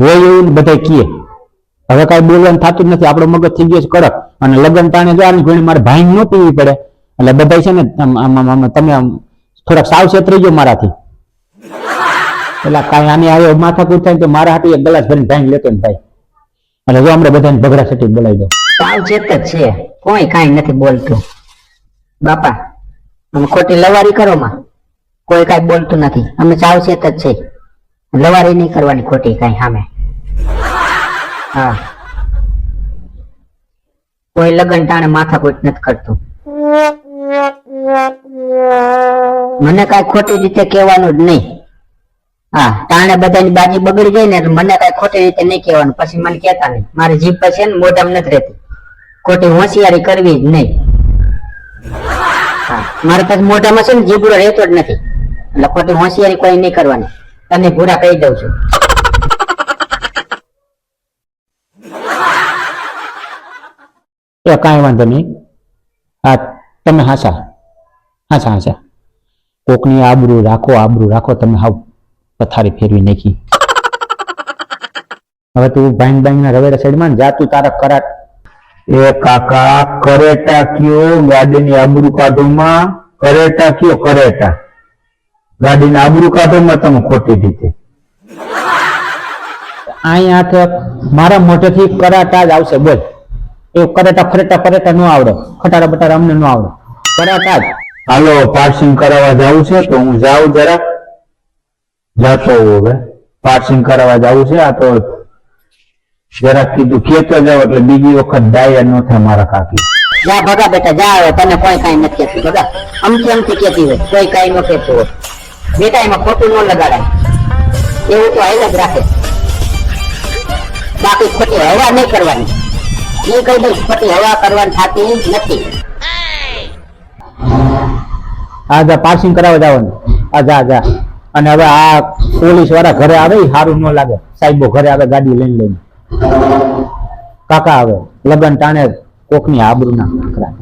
હોય એવું બધા કીએ. હવે કાંઈ બોલવાનું થતું જ નથી. આપણો મગજ થઈ ગયો છે કડક. અને લગ્ન ટાણે જવાની ઘણી મારે ભાઈ ન પીવી પડે. એટલે બધા છે ને તમે થોડાક સાવચેત રહી ગયો મારાથી. એટલે કાંઈ આની આવે માથાકૂટ થાય તો મારા હાથે એક ગ્લાસ ભરીને ભાઈ લેતો ને ભાઈ. એટલે જો આપણે બધાને ભગડા સટી બોલાવી દો. સાવચેત જ છે. કોઈ કાંઈ નથી બોલતું. બાપા અમે ખોટી લવારી કરો માં. કોઈ કાંઈ બોલતું નથી. અમે સાવચેત જ છે. લવારી નહીં કરવાની ખોટી કાંઈ સામે. કોઈ લગન ટાણે માથાકૂટ નથી કરતું. મને કઈ ખોટી રીતે કહેવાનું જ નહીં. હા, ટાણે બધાની બાજી બગડી જાય ને મને કઈ ખોટી રીતે નહીં કહેવાનું. પછી મને કહેતા નહીં. મારી જીભ પછી ને મોઢામાં નથી રહેતી. ખોટી હોશિયારી કરવી જ નહીં. મારે પાસે મોઢામાં છે ને જીભડો રહેતો જ નથી. એટલે ખોટી હોશિયારી કોઈ નહીં કરવાની. તને પૂરા કહી દઉં છું. એ કાંઈ વાંધો નહીં. હા તમે હાસા. હાસા હાસા. કોકની આબરૂ રાખો આબરૂ રાખો તમે હાવ પથારી ફેરવી નાખી. હવે તું ભાંગ ભાંગ ના રવેડા સાઈડમાં જા તું તારા કરાટ એ કાકા કરેટા કયો? ગાડીની આબરૂ કાઢોમાં કરેટા કયો? કરેટા. ગાડીની આબરૂ કાઢોમાં તમે ખોટી રીતે. અહીંયા હાથે મારા મોઢેથી કરાટા જ આવશે બોલ. એ કરેટા ફરેટા ફરેટા ન આવડે. ખટારા બટારા અમને ન આવડે. કરાટા જ. હાલો પાર્સિંગ કરાવવા જવું છે તો હું જાઉં જરા. જાતો હવે. પાર્સિંગ કરાવવા જવું છે આ તો જરાક કીધું કેતો જાવ એટલે બીજી વખત ડાયર ન થાય મારા કાકી. જા ભગા બેટા જા હવે તને કોઈ કઈ નથી કહેતું ભગા. અમથી અમથી કહેતી હોય કોઈ કાઈ ન કહેતું હોય. બેટા એમાં ખોટું ન લગાડાય. એવું તો હાલ જ રાખે. બાકી ખોટી હવા નહીં કરવાની. એ કહી દઉં ખોટી હવા કરવાની થતી નથી. આ જા પાર્સિંગ કરાવવા જવાનું આ જા અને હવે આ પોલીસવાળા ઘરે આવે સારું ન લાગે. સાહેબો ઘરે આવે, ગાડી લઈને લઈને. કાકા આવે, લગન ટાણે કોકની આબરૂ ના કાંકરા.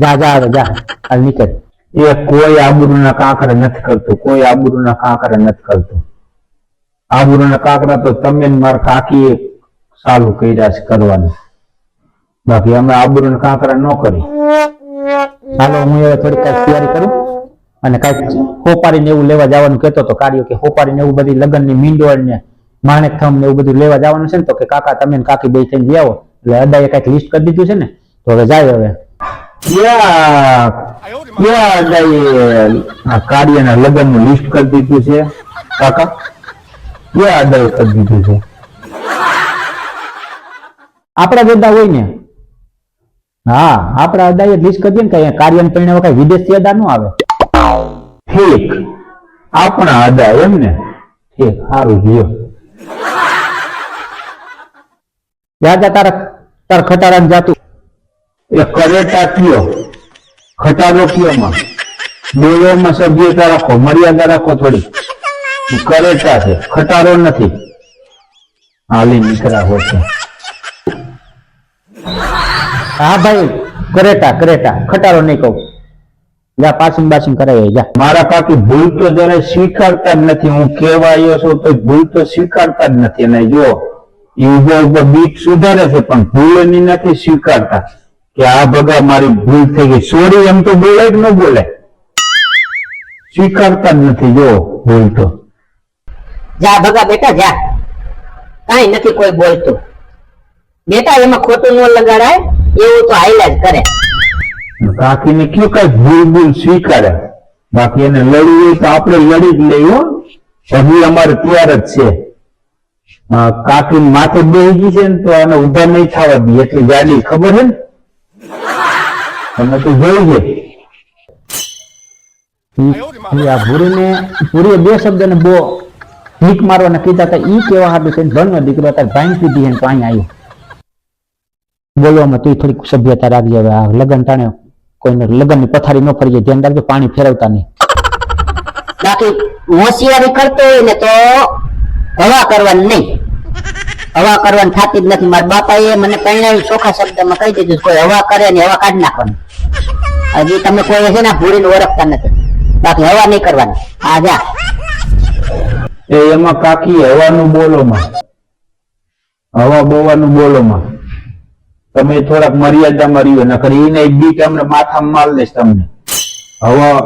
જા જા આવે જા. હાલ નીકળ. એ કોઈ આબરૂના કાંકરા નથી કરતું. કોઈ આબરૂના કાંકરા નથી કરતું. આબરૂના કાંકરા તો તમે માર કાકી ચાલુ કર્યા છે કરવાનું. બાકી અમે આબરૂના કાંકરા ન કરી. ચાલો હું હવે થોડી કાંઈક તૈયારી કરું અને કાંઈક હોપારીને એવું લેવા જવાનું કહેતો તો કાર્યો કે હોપારીને એવું બધી લગ્નની મીંડોળ ને માણેક થમ ને એવું બધું લેવા જવાનું છે ને તો કે કાકા તમે ને કાકી બે થઈને આવો એટલે અદાએ કાંઈક લિસ્ટ કરી દીધું છે ને, તો હવે જાય હવે. કાર્યના લગ્નનું લિસ્ટ કરી દીધું છે, કાકા? ક્યાં અદાએ કરી દીધું છે? આપણા બધા હોય ને? હા, આપણા અદાએ લિસ્ટ કરીએ ને કઈ કાર્ય પરિણામ કઈ વિદેશી અદા નો આવે. ઠીક. આપણા અદા એમ ને? ઠીક, સારું જા જા તારા, તાર ખટારા જાતું? એ કરેટા કયો? ખટારો કયોમાં બોલવામાં સભ્યતા રાખો, મર્યાદા રાખો થોડી. કરેટા છે, ખટારો નથી. હાલી, નીકળ્યા હોય છે હા ભાઈ કરેટા કરેટા. ખટારો નહીં કહું. જા પાસિંગ બાસિંગ કરાવી જા. મારા કાકી ભૂલ તો જરા સ્વીકારતા જ નથી. હું કેવાયો છું તો ભૂલ તો સ્વીકારતા જ નથી. અને જો યુગો ઉપર બીટ સુધારે છે પણ ભૂલની નથી સ્વીકારતા. કે આ ભગા મારી ભૂલ થઈ ગઈ. સોરી એમ તો બોલે જ ન બોલે સ્વીકારતા જ નથી જો ભૂલ તો. જા ભગા બેટા જા. કાઈ નથી કોઈ બોલતું. બેટા એમાં ખોટું ન લગાડાય એવું તો આયલા જ કરે. કાકીને કયું કઈ ભૂલ ભૂલ સ્વીકારે? બાકી એને લડવું હોય તો આપણે લડી જ લેવું હો. હજી અમારે તૈયાર જ છે. કાકી માથે બે ગઈ છે ને તો આને ઊભા નહીં થવા દે એટલી ગાડી ખબર છે ને? તમે તો જોઈ છે. આ ભૂરીને ભૂરીએ બે શબ્દને બહુ ભીખ મારવાના કીધા હતા. ઈ કેવા હાટું થઈને ભણનો દીકરો તાર ભાઈ કીધી એને તો અહીંયા આવ્યો. બોલવામાં તો થોડીક સભ્યતા રાખજે હવે. આ લગન ટાણે કોઈને લગ્નની પથારી ન ફરી જાય ધ્યાન રાખજો પાણી ફેરવતા નહીં. બાકી હોશિયારી કરતો હોય ને તો હવા કરવાની નહીં. હવા કરવાની થતી જ નથી. મારા બાપાએ મને પહેણાવી ચોખ્ખા શબ્દમાં કહી દીધું કોઈ હવા કરે ને હવા કાઢી નાખવાની. હજી તમે કોઈ છે ને ભૂરીને ઓળખતા નથી. બાકી હવા નહીં કરવાની. આ જા. એ એમાં કાકી હવાનું બોલો માં હવા બોવાનું બોલો માં તમે થોડાક મર્યાદામાં રહ્યો, નકર એને બી તમને માથામાં માલ દઈશ તમને. હવા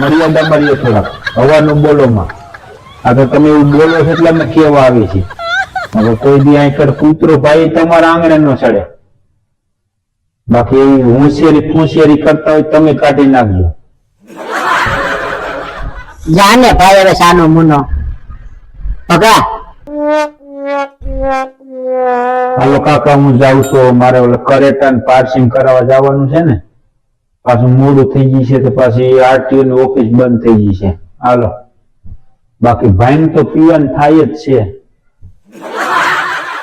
મર્યાદામાં રહ્યો થોડાક, હવાનું બોલોમાં. આ તો તમે એવું બોલો છો એટલે અમે કેવા આવી છે. કોઈ બી અહીં કૂતરો ભાઈ તમારા આંગણે નો ચડે. બાકી હોશિયારી ફોશિયારી કરતા હોય તમે કાઢી નાખજો. જાને ભાઈ હવે સાનો મુનો. ભગા. હાલો કાકા, હું જાઉં છું. મારે ઓલે કરેટા પાર્સિંગ કરાવવા જવાનું છે ને. પાછું મોડું થઈ ગયું છે તો પાછી આરટીઓ ની ઓફિસ બંધ થઈ ગઈ છે. હાલો. બાકી ભાઈ તો પીવાન થાય જ છે.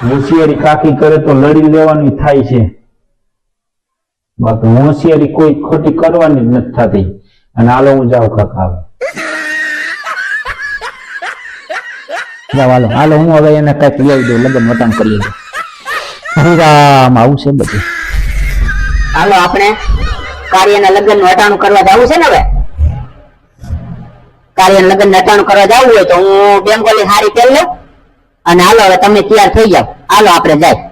હોશિયારી કાકી કરે તો લડી લેવાની થાય છે. બાકી હોશિયારી કોઈ ખોટી કરવાની જ નથી થતી. અને હાલો હું જાઉં કાકા હવે. હાલો. હું હવે એને કંઈક લઈ દઉં, લગ્ન વટાણ કરી દઉં હરિરામ આવું છે બધું. હાલો, આપણે કાર્યના લગ્ન અટાણું કરવા જવું છે ને હવે? કાર્ય લગ્નનું હટાણું કરવા જવું હોય તો હું બેંગોલી હારી પહેરી લઉં. અને હાલો, હવે તમે તૈયાર થઈ જાઓ. હાલો, આપણે જાય.